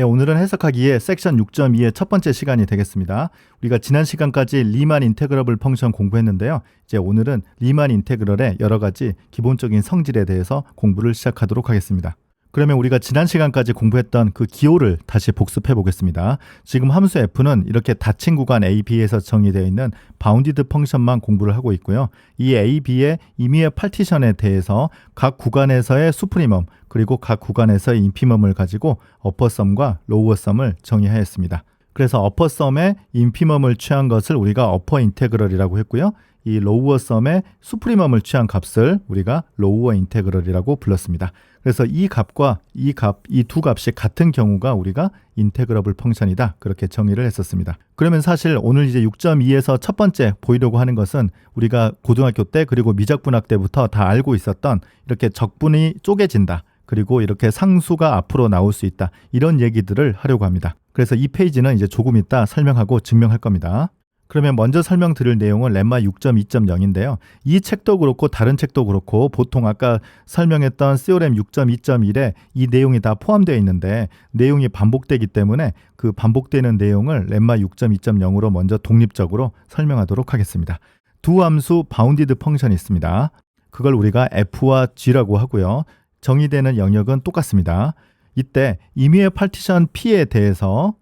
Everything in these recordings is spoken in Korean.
네, 오늘은 해석하기에 섹션 6.2의 첫 번째 시간이 되겠습니다. 우리가 지난 시간까지 리만 인테그러블 펑션 공부했는데요. 이제 오늘은 리만 인테그럴의 여러 가지 기본적인 성질에 대해서 공부를 시작하도록 하겠습니다. 그러면 우리가 지난 시간까지 공부했던 그 기호를 다시 복습해 보겠습니다. 지금 함수 f는 이렇게 닫힌 구간 a, b에서 정의되어 있는 바운디드 펑션만 공부를 하고 있고요. 이 a, b의 임의의 파티션에 대해서 각 구간에서의 수프리멈 그리고 각 구간에서의 인피멈을 가지고 어퍼썸과 로우어썸을 정의하였습니다. 그래서 어퍼 썸의 인피멈을 취한 것을 우리가 어퍼 인테그럴이라고 했고요. 이 로우어 썸의 수프리멈을 취한 값을 우리가 로우어 인테그럴이라고 불렀습니다. 그래서 이 값과 이 값, 이 두 값이 같은 경우가 우리가 인테그러블 펑션이다. 그렇게 정의를 했었습니다. 그러면 사실 오늘 이제 6.2에서 첫 번째 보이려고 하는 것은 우리가 고등학교 때 그리고 미적분학 때부터 다 알고 있었던 이렇게 적분이 쪼개진다. 그리고 이렇게 상수가 앞으로 나올 수 있다. 이런 얘기들을 하려고 합니다. 그래서 이 페이지는 이제 조금 이따 설명하고 증명할 겁니다. 그러면 먼저 설명드릴 내용은 렘마 6.2.0인데요. 이 책도 그렇고 다른 책도 그렇고 보통 아까 설명했던 CORM 6.2.1에 이 내용이 다 포함되어 있는데 내용이 반복되기 때문에 그 반복되는 내용을 렘마 6.2.0으로 먼저 독립적으로 설명하도록 하겠습니다. 두 함수 바운디드 펑션이 있습니다. 그걸 우리가 f와 g라고 하고요. 정의되는 영역은 똑같습니다. 이때 임의의 파티션 P에 대해서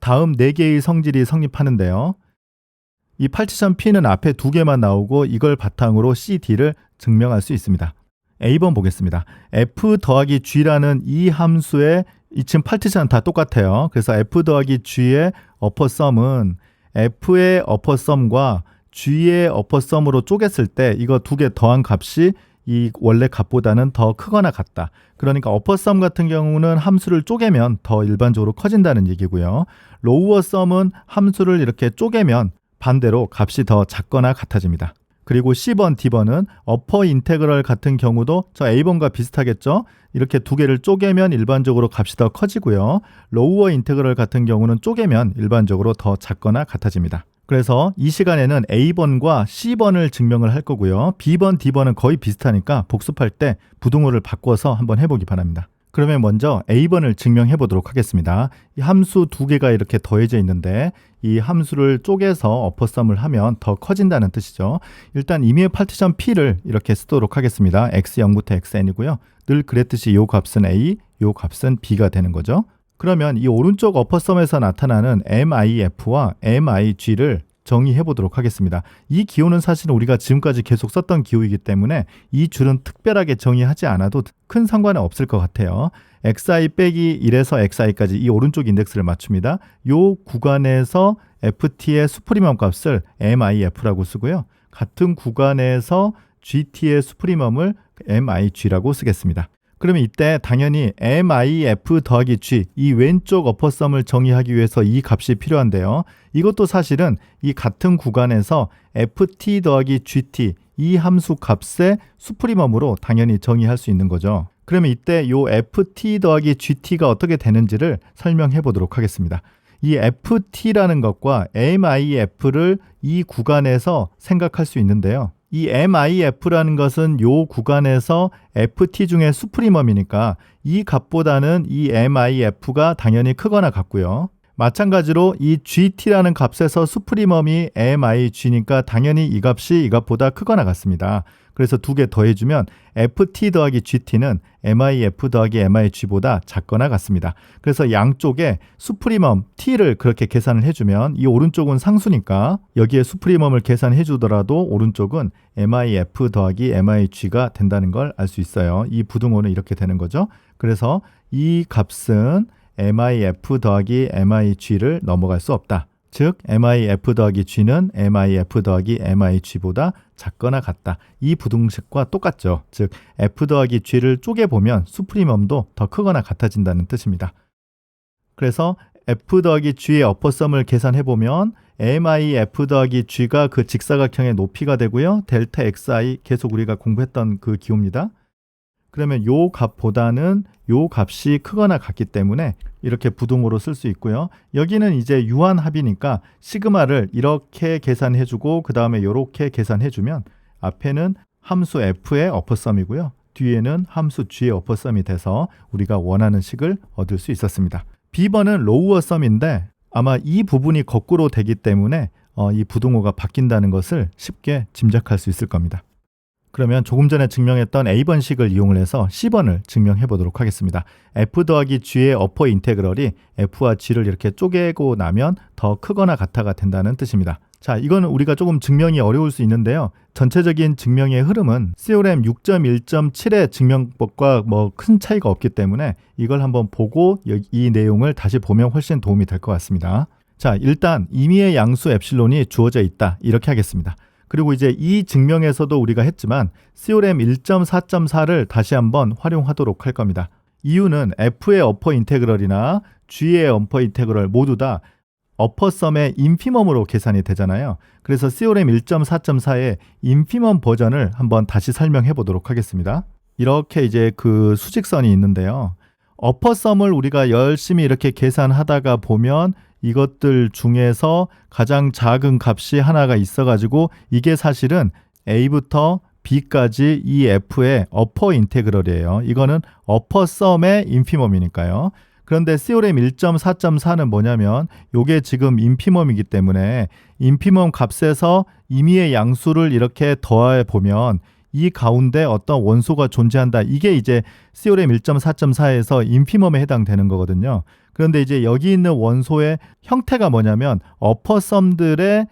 다음 4개의 성질이 성립하는데요. 이 파티션 P는 앞에 두 개만 나오고 이걸 바탕으로 CD를 증명할 수 있습니다. A번 보겠습니다. F 더하기 G라는 이 함수의 이층 파티션 다 똑같아요. 그래서 F 더하기 G의 어퍼썸은 F의 어퍼썸과 G의 어퍼썸으로 쪼갰을 때 이거 두 개 더한 값이 이 원래 값보다는 더 크거나 같다. 그러니까 어퍼썸 같은 경우는 함수를 쪼개면 더 일반적으로 커진다는 얘기고요. 로우어 썸은 함수를 이렇게 쪼개면 반대로 값이 더 작거나 같아집니다. 그리고 C번, D번은 어퍼 인테그럴 같은 경우도 저 A번과 비슷하겠죠? 이렇게 두 개를 쪼개면 일반적으로 값이 더 커지고요. 로우어 인테그럴 같은 경우는 쪼개면 일반적으로 더 작거나 같아집니다. 그래서 이 시간에는 A번과 C번을 증명을 할 거고요. B번, D번은 거의 비슷하니까 복습할 때 부등호를 바꿔서 한번 해보기 바랍니다. 그러면 먼저 A번을 증명해 보도록 하겠습니다. 이 함수 두 개가 이렇게 더해져 있는데 이 함수를 쪼개서 어퍼썸을 하면 더 커진다는 뜻이죠. 일단 임의의 파티션 P를 이렇게 쓰도록 하겠습니다. x0부터 xn이고요. 늘 그랬듯이 요 값은 A, 요 값은 B가 되는 거죠. 그러면 이 오른쪽 어퍼썸에서 나타나는 MIF와 MIG를 정의해 보도록 하겠습니다. 이 기호는 사실은 우리가 지금까지 계속 썼던 기호이기 때문에 이 줄은 특별하게 정의하지 않아도 큰 상관은 없을 것 같아요. xi 빼기 1에서 xi까지 이 오른쪽 인덱스를 맞춥니다. 이 구간에서 ft의 수프리멈 값을 mif라고 쓰고요. 같은 구간에서 gt의 수프리멈을 mig라고 쓰겠습니다. 그러면 이때 당연히 MIF 더하기 G 이 왼쪽 어퍼썸을 정의하기 위해서 이 값이 필요한데요. 이것도 사실은 이 같은 구간에서 FT 더하기 GT 이 함수 값의 수프리멈으로 당연히 정의할 수 있는 거죠. 그러면 이때 요 FT 더하기 GT가 어떻게 되는지를 설명해 보도록 하겠습니다. 이 FT라는 것과 MIF를 이 구간에서 생각할 수 있는데요. 이 MIF라는 것은 요 구간에서 FT 중에 수프리멈이니까 이 값보다는 이 MIF가 당연히 크거나 같고요. 마찬가지로 이 GT라는 값에서 수프리멈이 MIG니까 당연히 이 값이 이 값보다 크거나 같습니다. 그래서 두 개 더해주면 FT 더하기 GT는 MIF 더하기 MIG보다 작거나 같습니다. 그래서 양쪽에 수프리멈 T를 그렇게 계산을 해주면 이 오른쪽은 상수니까 여기에 수프리멈을 계산해 주더라도 오른쪽은 MIF 더하기 MIG가 된다는 걸 알 수 있어요. 이 부등호는 이렇게 되는 거죠. 그래서 이 값은 MIF 더하기 MIG를 넘어갈 수 없다. 즉 MIF 더하기 G는 MIF 더하기 MIG보다 작거나 같다. 이 부등식과 똑같죠. 즉 F 더하기 G를 쪼개보면 수프리멈도 더 크거나 같아진다는 뜻입니다. 그래서 F 더하기 G의 어퍼썸을 계산해보면 MIF 더하기 G가 그 직사각형의 높이가 되고요. 델타 XI 계속 우리가 공부했던 그 기호입니다. 그러면 요 값보다는 요 값이 크거나 같기 때문에 이렇게 부등호로 쓸 수 있고요. 여기는 이제 유한합이니까 시그마를 이렇게 계산해 주고 그 다음에 이렇게 계산해 주면 앞에는 함수 f의 어퍼썸이고요. 뒤에는 함수 g의 어퍼썸이 돼서 우리가 원하는 식을 얻을 수 있었습니다. B번은 로우어 썸인데 아마 이 부분이 거꾸로 되기 때문에 어, 이 부등호가 바뀐다는 것을 쉽게 짐작할 수 있을 겁니다. 그러면 조금 전에 증명했던 A번식을 이용을 해서 C번을 증명해 보도록 하겠습니다. F 더하기 G의 어퍼 인테그럴이 F와 G를 이렇게 쪼개고 나면 더 크거나 같아가 된다는 뜻입니다. 자, 이거는 우리가 조금 증명이 어려울 수 있는데요. 전체적인 증명의 흐름은 CORM 6.1.7의 증명법과 뭐 큰 차이가 없기 때문에 이걸 한번 보고 여- 이 내용을 다시 보면 훨씬 도움이 될 것 같습니다. 자, 일단 임의의 양수 엡실론이 주어져 있다. 이렇게 하겠습니다. 그리고 이제 이 증명에서도 우리가 했지만 CORM 1.4.4를 다시 한번 활용하도록 할 겁니다. 이유는 F의 어퍼 인테그럴이나 G의 어퍼 인테그럴 모두 다 어퍼썸의 인피멈으로 계산이 되잖아요. 그래서 CORM 1.4.4의 인피멈 버전을 한번 다시 설명해 보도록 하겠습니다. 이렇게 이제 그 수직선이 있는데요. 어퍼썸을 우리가 열심히 이렇게 계산하다가 보면 이것들 중에서 가장 작은 값이 하나가 있어가지고 이게 사실은 A부터 B까지 이 F의 어퍼 인테그럴이에요. 이거는 어퍼 썸의 인피멈이니까요. 그런데 CORM 1.4.4는 뭐냐면 요게 지금 인피멈이기 때문에 인피멈 값에서 임의의 양수를 이렇게 더해 보면 이 가운데 어떤 원소가 존재한다. 이게 이제 CORM 1.4.4에서 인피멈에 해당되는 거거든요. 그런데 이제 여기 있는 원소의 형태가 뭐냐면 어퍼썸들의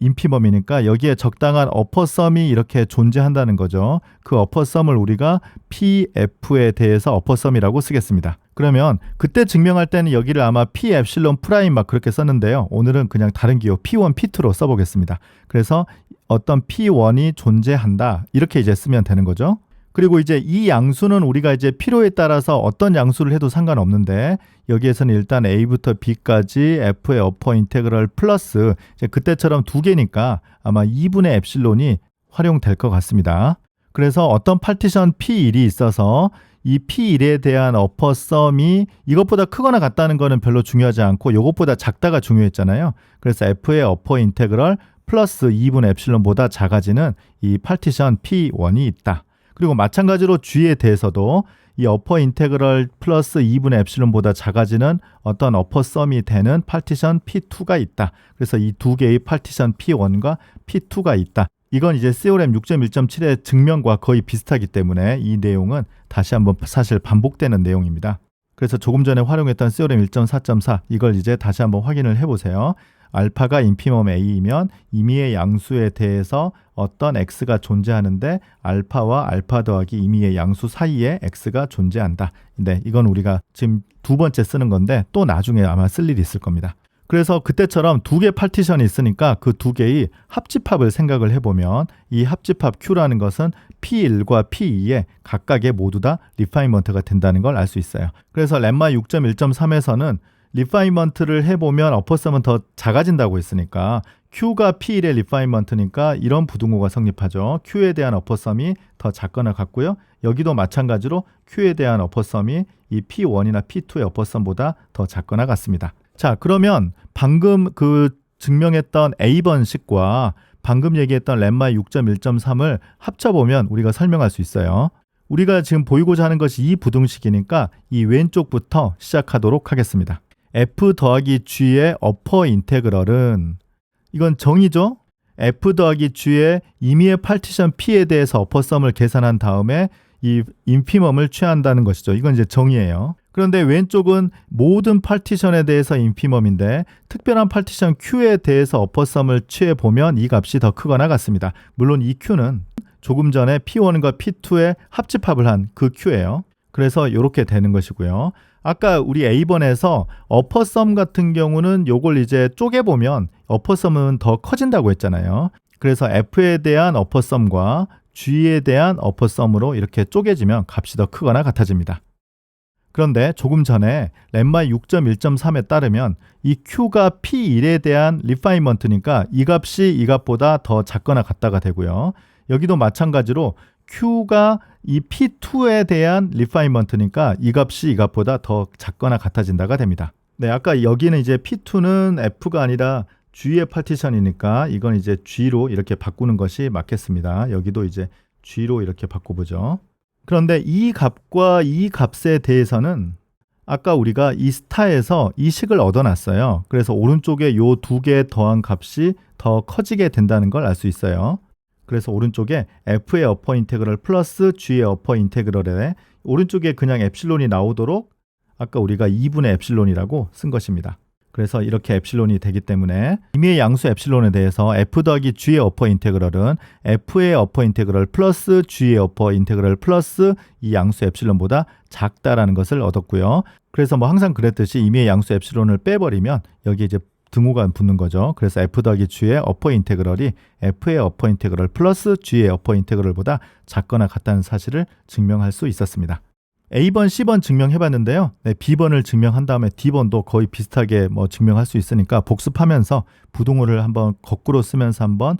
인피멈이니까 여기에 적당한 어퍼썸이 이렇게 존재한다는 거죠. 그 어퍼썸을 우리가 PF에 대해서 어퍼썸이라고 쓰겠습니다. 그러면 그때 증명할 때는 여기를 아마 P 엡실론 프라임 막 그렇게 썼는데요. 오늘은 그냥 다른 기호 P1, P2로 써보겠습니다. 그래서 어떤 P1이 존재한다. 이렇게 이제 쓰면 되는 거죠. 그리고 이제 이 양수는 우리가 이제 필요에 따라서 어떤 양수를 해도 상관없는데 여기에서는 일단 A부터 B까지 F의 어퍼 인테그럴 플러스 이제 그때처럼 두 개니까 아마 2분의 엡실론이 활용될 것 같습니다. 그래서 어떤 파티션 P1이 있어서 이 P1에 대한 어퍼 썸이 이것보다 크거나 같다는 거는 별로 중요하지 않고 이것보다 작다가 중요했잖아요. 그래서 F의 어퍼 인테그럴 플러스 2분의 엡실론보다 작아지는 이 파티션 P1이 있다. 그리고 마찬가지로 G에 대해서도 이 어퍼 인테그럴 플러스 2분의 엡실론보다 작아지는 어떤 어퍼 썸이 되는 파티션 P2가 있다. 그래서 이 두 개의 파티션 P1과 P2가 있다. 이건 이제 CORM 6.1.7의 증명과 거의 비슷하기 때문에 이 내용은 다시 한번 사실 반복되는 내용입니다. 그래서 조금 전에 활용했던 CORM 1.4.4 이걸 이제 다시 한번 확인을 해보세요. 알파가 인피멈 A이면 임의의 양수에 대해서 어떤 x가 존재하는데 알파와 알파 더하기 임의의 양수 사이에 x가 존재한다. 네, 이건 우리가 지금 두 번째 쓰는 건데 또 나중에 아마 쓸 일이 있을 겁니다. 그래서 그때처럼 두 개 파티션이 있으니까 그 두 개의 합집합을 생각을 해보면 이 합집합 Q라는 것은 P1과 P2에 각각의 모두 다 리파이먼트가 된다는 걸 알 수 있어요. 그래서 렘마 6.1.3에서는 리파이먼트를 해보면 어퍼썸은 더 작아진다고 했으니까 Q가 P1의 리파이먼트니까 이런 부등호가 성립하죠. Q에 대한 어퍼썸이 더 작거나 같고요. 여기도 마찬가지로 Q에 대한 어퍼썸이 이 P1이나 P2의 어퍼썸보다 더 작거나 같습니다. 자, 그러면 방금 그 증명했던 A번식과 방금 얘기했던 렘마 6.1.3을 합쳐보면 우리가 설명할 수 있어요. 우리가 지금 보이고자 하는 것이 이 부등식이니까 이 왼쪽부터 시작하도록 하겠습니다. F 더하기 G의 어퍼 인테그럴은 이건 정의죠? F 더하기 G의 임의의 파티션 P에 대해서 어퍼썸을 계산한 다음에 이 인피멈을 취한다는 것이죠. 이건 이제 정의예요. 그런데 왼쪽은 모든 파티션에 대해서 인피멈인데 특별한 파티션 Q에 대해서 어퍼썸을 취해 보면 이 값이 더 크거나 같습니다. 물론 이 Q는 조금 전에 P1과 P2의 합집합을 한 그 Q예요. 그래서 이렇게 되는 것이고요. 아까 우리 A번에서 어퍼썸 같은 경우는 요걸 이제 쪼개보면 어퍼썸은 더 커진다고 했잖아요. 그래서 F에 대한 어퍼썸과 G에 대한 어퍼썸으로 이렇게 쪼개지면 값이 더 크거나 같아집니다. 그런데 조금 전에 렘마 6.1.3에 따르면 이 Q가 P1에 대한 리파이먼트니까 이 값이 이 값보다 더 작거나 같다가 되고요. 여기도 마찬가지로 Q가 이 P2에 대한 리파이먼트니까 이 값이 이 값보다 더 작거나 같아진다가 됩니다. 네, 아까 여기는 이제 P2는 F가 아니라 G의 파티션이니까 이건 이제 G로 이렇게 바꾸는 것이 맞겠습니다. 여기도 이제 G로 이렇게 바꿔보죠. 그런데 이 값과 이 값에 대해서는 아까 우리가 이 스타에서 이 식을 얻어놨어요. 그래서 오른쪽에 요 두 개 더한 값이 더 커지게 된다는 걸 알 수 있어요. 그래서 오른쪽에 f의 어퍼 인테그럴 플러스 g의 어퍼 인테그럴에 오른쪽에 그냥 엡실론이 나오도록 아까 우리가 2분의 엡실론이라고 쓴 것입니다. 그래서 이렇게 엡실론이 되기 때문에 임의의 양수 엡실론에 대해서 f 더하기 g의 어퍼 인테그럴은 f의 어퍼 인테그럴 플러스 g의 어퍼 인테그럴 플러스 이 양수 엡실론보다 작다라는 것을 얻었고요. 그래서 뭐 항상 그랬듯이 임의의 양수 엡실론을 빼버리면 여기 이제 등호가 붙는 거죠. 그래서 f 더하기 g의 어퍼 인테그럴이 f의 어퍼 인테그럴 플러스 g의 어퍼 인테그럴보다 작거나 같다는 사실을 증명할 수 있었습니다. A번, C번 증명해봤는데요. 네, B번을 증명한 다음에 D번도 거의 비슷하게 뭐 증명할 수 있으니까 복습하면서 부동호를 한번 거꾸로 쓰면서 한번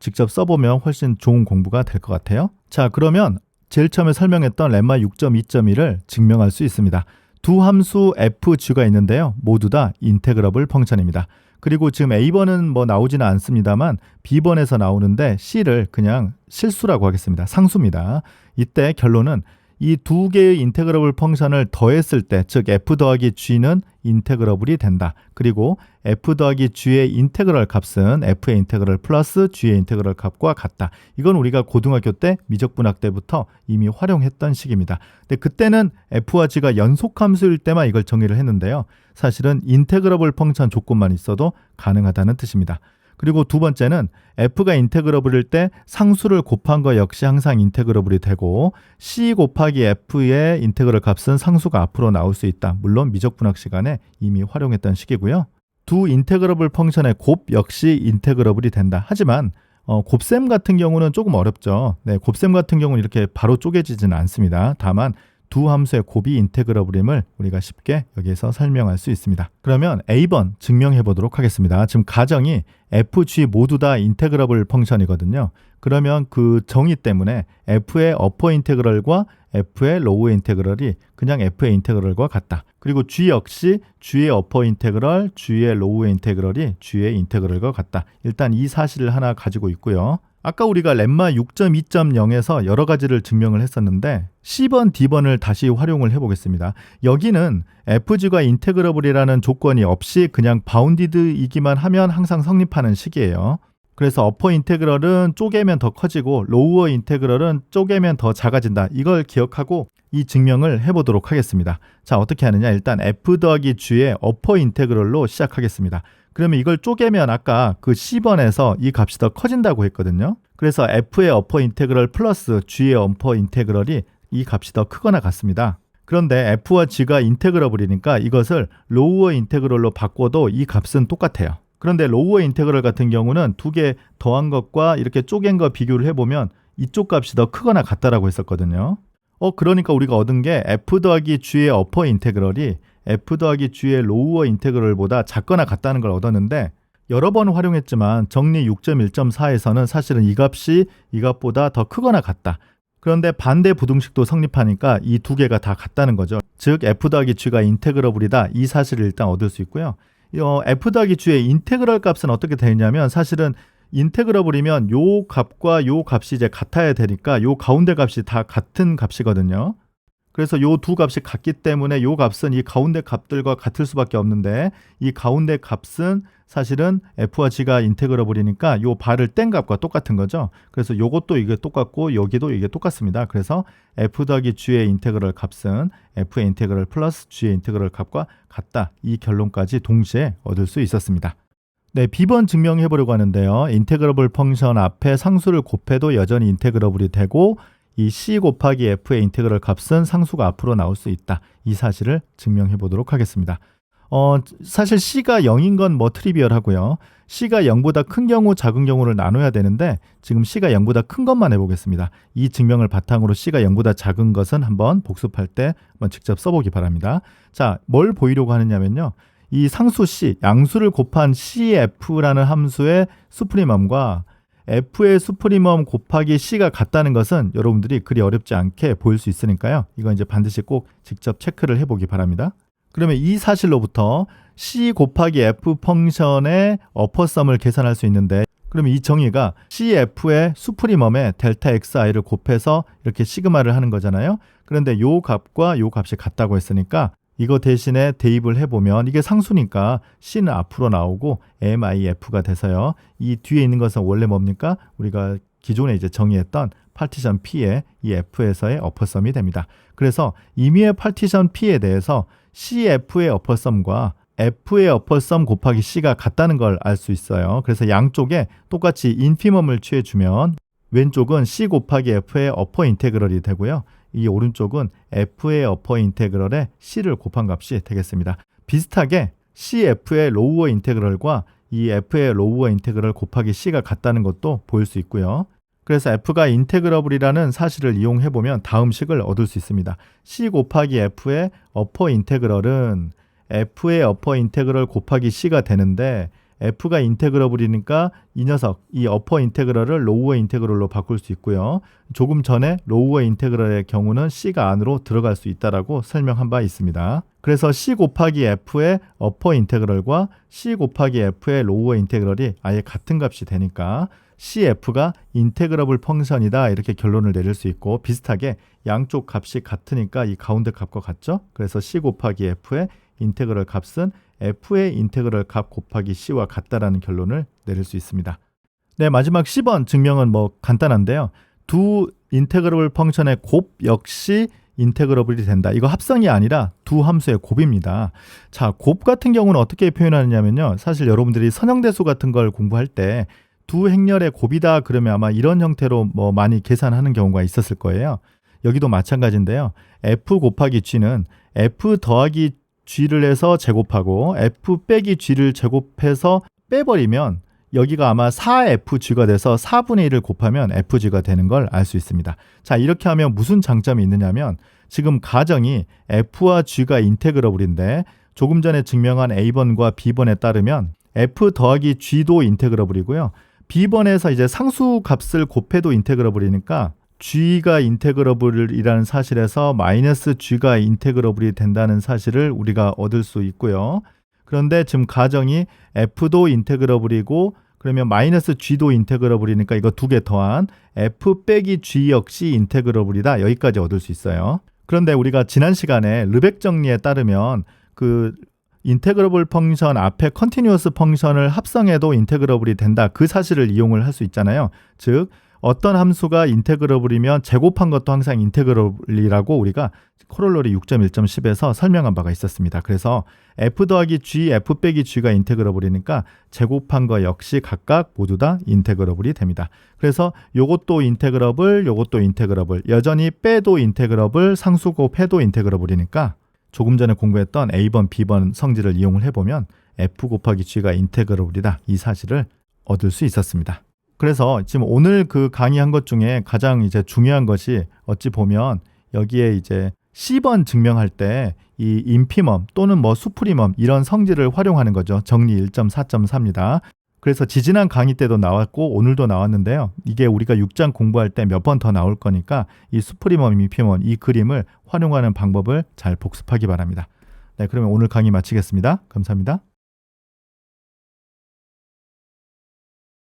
직접 써보면 훨씬 좋은 공부가 될 것 같아요. 자, 그러면 제일 처음에 설명했던 렘마 6.2.1을 증명할 수 있습니다. 두 함수 fg가 있는데요. 모두 다 인테그러블 펑션입니다. 그리고 지금 A번은 뭐 나오지는 않습니다만 B번에서 나오는데 C를 그냥 실수라고 하겠습니다. 상수입니다. 이때 결론은 이 두 개의 인테그러블 펑션을 더했을 때, 즉 f 더하기 g는 인테그러블이 된다. 그리고 f 더하기 g의 인테그럴 값은 f의 인테그럴 플러스 g의 인테그럴 값과 같다. 이건 우리가 고등학교 때 미적분학 때부터 이미 활용했던 식입니다. 근데 그때는 f와 g가 연속함수일 때만 이걸 정의를 했는데요. 사실은 인테그러블 펑션 조건만 있어도 가능하다는 뜻입니다. 그리고 두 번째는 f가 인테그러블일 때 상수를 곱한 거 역시 항상 인테그러블이 되고 c 곱하기 f의 인테그럴 값은 상수가 앞으로 나올 수 있다. 물론 미적분학 시간에 이미 활용했던 식이고요. 두 인테그러블 펑션의 곱 역시 인테그러블이 된다. 하지만 어, 곱셈 같은 경우는 조금 어렵죠. 네, 곱셈 같은 경우는 이렇게 바로 쪼개지지는 않습니다. 다만 두 함수의 곱이 인테그러블임을 우리가 쉽게 여기에서 설명할 수 있습니다. 그러면 A번 증명해 보도록 하겠습니다. 지금 가정이 FG 모두 다 인테그러블 펑션이거든요. 그러면 그 정의 때문에 F의 어퍼 인테그럴과 F의 로우 인테그럴이 그냥 F의 인테그럴과 같다. 그리고 G 역시 G의 어퍼 인테그럴, G의 로우 인테그럴이 G의 인테그럴과 같다. 일단 이 사실을 하나 가지고 있고요. 아까 우리가 렘마 6.2.0에서 여러 가지를 증명을 했었는데 C번, D번을 다시 활용을 해보겠습니다. 여기는 FG가 인테그러블이라는 조건이 없이 그냥 바운디드이기만 하면 항상 성립하는 식이에요. 그래서 어퍼 인테그럴은 쪼개면 더 커지고 로우어 인테그럴은 쪼개면 더 작아진다. 이걸 기억하고 이 증명을 해보도록 하겠습니다. 자 어떻게 하느냐 일단 f 더하기 g의 어퍼 인테그럴로 시작하겠습니다. 그러면 이걸 쪼개면 아까 그 C번에서 이 값이 더 커진다고 했거든요. 그래서 f의 어퍼 인테그럴 플러스 g의 어퍼 인테그럴이 이 값이 더 크거나 같습니다. 그런데 f와 g가 인테그러블이니까 이것을 로우어 인테그럴로 바꿔도 이 값은 똑같아요. 그런데 로우어 인테그럴 같은 경우는 두 개 더한 것과 이렇게 쪼갠 거 비교를 해보면 이쪽 값이 더 크거나 같다라고 했었거든요. 어 그러니까 우리가 얻은 게 f 더하기 g의 어퍼 인테그럴이 f 더하기 g의 로우어 인테그럴보다 작거나 같다는 걸 얻었는데 여러 번 활용했지만 정리 6.1.4에서는 사실은 이 값이 이 값보다 더 크거나 같다. 그런데 반대 부등식도 성립하니까 이 두 개가 다 같다는 거죠. 즉 f 더하기 g가 인테그러블이다. 이 사실을 일단 얻을 수 있고요. 어, f 더하기 g의 인테그럴 값은 어떻게 되냐면 사실은 인테그러블이면 요 값과 요 값이 이제 같아야 되니까 요 가운데 값이 다 같은 값이거든요. 그래서 요 두 값이 같기 때문에 요 값은 이 가운데 값들과 같을 수밖에 없는데 이 가운데 값은 사실은 f와 g가 인테그러블이니까 요 발을 뗀 값과 똑같은 거죠. 그래서 요것도 이게 똑같고 여기도 이게 똑같습니다. 그래서 f 더하기 g의 인테그럴 값은 f의 인테그럴 플러스 g의 인테그럴 값과 같다. 이 결론까지 동시에 얻을 수 있었습니다. 네, B번 증명해 보려고 하는데요. 인테그러블 펑션 앞에 상수를 곱해도 여전히 인테그러블이 되고 이 c 곱하기 f의 인테그럴 값은 상수가 앞으로 나올 수 있다. 이 사실을 증명해 보도록 하겠습니다. 어, 사실 c가 0인 건 뭐 트리비얼하고요. c가 0보다 큰 경우, 작은 경우를 나눠야 되는데 지금 c가 0보다 큰 것만 해보겠습니다. 이 증명을 바탕으로 c가 0보다 작은 것은 한번 복습할 때 한번 직접 써보기 바랍니다. 자, 뭘 보이려고 하느냐면요. 이 상수 c, 양수를 곱한 cf라는 함수의 수프리멈과 f의 수프리멈 곱하기 c가 같다는 것은 여러분들이 그리 어렵지 않게 보일 수 있으니까요. 이건 이제 반드시 꼭 직접 체크를 해보기 바랍니다. 그러면 이 사실로부터 c 곱하기 f 펑션의 어퍼썸을 계산할 수 있는데 그러면 이 정의가 cf의 수프리멈에 델타 xi를 곱해서 이렇게 시그마를 하는 거잖아요. 그런데 요 값과 요 값이 같다고 했으니까 이거 대신에 대입을 해보면 이게 상수니까 C는 앞으로 나오고 MIF가 돼서요. 이 뒤에 있는 것은 원래 뭡니까? 우리가 기존에 이제 정의했던 파티션 P의 이 F에서의 어퍼썸이 됩니다. 그래서 임의의 파티션 P에 대해서 CF의 어퍼썸과 F의 어퍼썸 곱하기 C가 같다는 걸 알 수 있어요. 그래서 양쪽에 똑같이 인피멈을 취해주면 왼쪽은 C 곱하기 F의 어퍼 인테그럴이 되고요. 이 오른쪽은 F의 어퍼 인테그럴에 C를 곱한 값이 되겠습니다. 비슷하게 CF의 로우어 인테그럴과 이 F의 로우어 인테그럴 곱하기 C가 같다는 것도 보일 수 있고요. 그래서 F가 인테그러블이라는 사실을 이용해 보면 다음 식을 얻을 수 있습니다. C 곱하기 F의 어퍼 인테그럴은 F의 어퍼 인테그럴 곱하기 C가 되는데 F가 인테그러블이니까 이 녀석 이 어퍼 인테그럴을 로우어 인테그럴로 바꿀 수 있고요. 조금 전에 로우어 인테그럴의 경우는 C가 안으로 들어갈 수 있다라고 설명한 바 있습니다. 그래서 C 곱하기 F의 어퍼 인테그럴과 C 곱하기 F의 로우어 인테그럴이 아예 같은 값이 되니까 CF가 인테그러블 펑션이다 이렇게 결론을 내릴 수 있고 비슷하게 양쪽 값이 같으니까 이 가운데 값과 같죠? 그래서 C 곱하기 F의 인테그럴 값은 F의 인테그럴 값 곱하기 C와 같다라는 결론을 내릴 수 있습니다. 네, 마지막 10번 증명은 뭐 간단한데요. 두 인테그러블 펑션의 곱 역시 인테그러블이 된다. 이거 합성이 아니라 두 함수의 곱입니다. 자, 곱 같은 경우는 어떻게 표현하느냐면요. 사실 여러분들이 선형대수 같은 걸 공부할 때 두 행렬의 곱이다 그러면 아마 이런 형태로 뭐 많이 계산하는 경우가 있었을 거예요. 여기도 마찬가지인데요. f 곱하기 g는 f 더하기 g를 해서 제곱하고 f 빼기 g를 제곱해서 빼버리면 여기가 아마 4fg가 돼서 4분의 1을 곱하면 fg가 되는 걸 알 수 있습니다. 자, 이렇게 하면 무슨 장점이 있느냐면 지금 가정이 f와 g가 인테그러블인데 조금 전에 증명한 a번과 b번에 따르면 f 더하기 g도 인테그러블이고요. b번에서 이제 상수 값을 곱해도 인테그러블이니까 g가 인테그러블이라는 사실에서 마이너스 g가 인테그러블이 된다는 사실을 우리가 얻을 수 있고요. 그런데 지금 가정이 f도 인테그러블이고 그러면 마이너스 g도 인테그러블이니까 이거 두 개 더한 f 빼기 g 역시 인테그러블이다. 여기까지 얻을 수 있어요. 그런데 우리가 지난 시간에 르벡 정리에 따르면 그 인테그러블 펑션 앞에 컨티뉴어스 펑션을 합성해도 인테그러블이 된다. 그 사실을 이용을 할 수 있잖아요. 즉 어떤 함수가 인테그러블이면 제곱한 것도 항상 인테그러블이라고 우리가 코롤러리 6.1.10에서 설명한 바가 있었습니다. 그래서 f 더하기 g, f 빼기 g가 인테그러블이니까 제곱한 거 역시 각각 모두 다 인테그러블이 됩니다. 그래서 요것도 인테그러블, 요것도 인테그러블, 여전히 빼도 인테그러블, 상수곱 해도 인테그러블이니까 조금 전에 공부했던 A번, B번 성질을 이용을 해보면 f 곱하기 g가 인테그러블이다 이 사실을 얻을 수 있었습니다. 그래서 지금 오늘 그 강의한 것 중에 가장 이제 중요한 것이 어찌 보면 여기에 이제 C번 증명할 때 이 인피멈 또는 뭐 수프리멈 이런 성질을 활용하는 거죠. 정리 1.4.4입니다. 그래서 지지난 강의 때도 나왔고 오늘도 나왔는데요. 이게 우리가 6장 공부할 때 몇 번 더 나올 거니까 이 수프리멈, 인피멈 이 그림을 활용하는 방법을 잘 복습하기 바랍니다. 네, 그러면 오늘 강의 마치겠습니다. 감사합니다.